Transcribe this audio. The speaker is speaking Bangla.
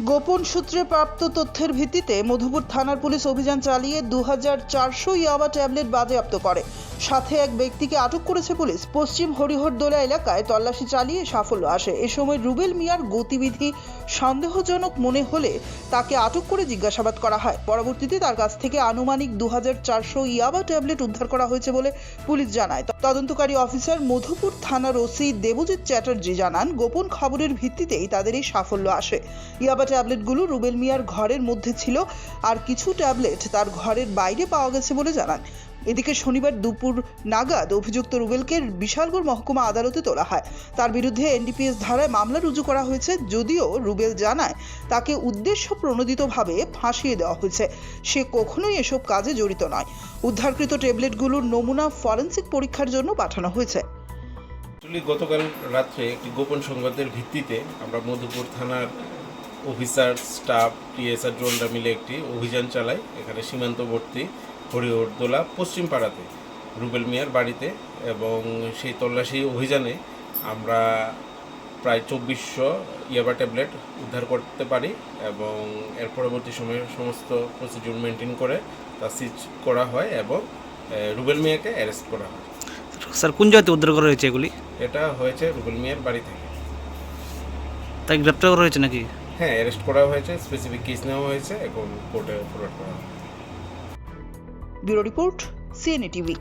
গোপন সূত্রে প্রাপ্ত তথ্যের ভিত্তিতে মধুপুর থানার পুলিশ অভিযান চালিয়ে দু হাজার চারশো ইয়াবা ট্যাবলেট বাজেয়াপ্ত করে। সাথে এক ব্যক্তিকে আটক করেছে পুলিশ। পশ্চিম হরিহরদোলা এলাকায় তল্লাশি চালিয়ে সাফল্য আসে। এ সময় রুবেল মিয়ার গতিবিধি সন্দেহজনক মনে হলে তাকে আটক করে জিজ্ঞাসাবাদ করা হয়। পরবর্তীতে তার কাছ থেকে আনুমানিক দু হাজার চারশো ইয়াবা ট্যাবলেট উদ্ধার করা হয়েছে বলে পুলিশ জানায়। তদন্তকারী অফিসার মধুপুর থানার ওসি দেবজিৎ চ্যাটার্জি জানান, গোপন খবরের ভিত্তিতেই তাদের এই সাফল্য আসে। ইয়াবা ট্যাবলেটগুলো রুবেল মিয়ার ঘরের মধ্যে ছিল, আর কিছু ট্যাবলেট তার ঘরের বাইরে পাওয়া গেছে বলে জানান। এদিকে শনিবার দুপুর নাগাদ অভিযুক্ত রুবেলকে বিশালগড় মহকুমা আদালতে তোলা হয়। তার বিরুদ্ধে এনডিপিএস ধারায় মামলা রুজু করা হয়েছে, যদিও রুবেল জানায় তাকে উদ্দেশ্য প্রণোদিতভাবে ফাঁসিয়ে দেওয়া হয়েছে। সে কখনোই এসব কাজে জড়িত নয়। উদ্ধারকৃত ট্যাবলেটগুলোর নমুনা ফরেন্সিক পরীক্ষার জন্য পাঠানো হয়েছে। গতকাল রাত্রে একটি গোপন সংবাদের ভিত্তিতে আমরা মধুপুর থানার অফিসার স্টাফ টিএসআর ড্রোনরা মিলে একটি অভিযান চালায়। এখানে সীমান্তবর্তী হরিহরদোলা পশ্চিম পাড়াতে রুবেল মিয়ার বাড়িতে এবং সেই তল্লাশি অভিযানে আমরা প্রায় চব্বিশশো ইয়াবা ট্যাবলেট উদ্ধার করতে পারি এবং এর পরবর্তী সময়ে সমস্ত প্রসিডিউর মেনটেন করে তা সিজ করা হয় এবং রুবেল মিয়াকে অ্যারেস্ট করা হয়। স্যার কোন জায়গাতে উদ্ধার করা হয়েছে এগুলি? এটা হয়েছে রুবেল মিয়ার বাড়ি থেকে। তাই গ্রেপ্তার করা হয়েছে নাকি? হ্যাঁ অ্যারেস্ট করা হয়েছে স্পেসিফিক কেস নেওয়া হয়েছে, এখন কোর্টে ফরওয়ার্ড করা হবে। Bureau report, CNA TV.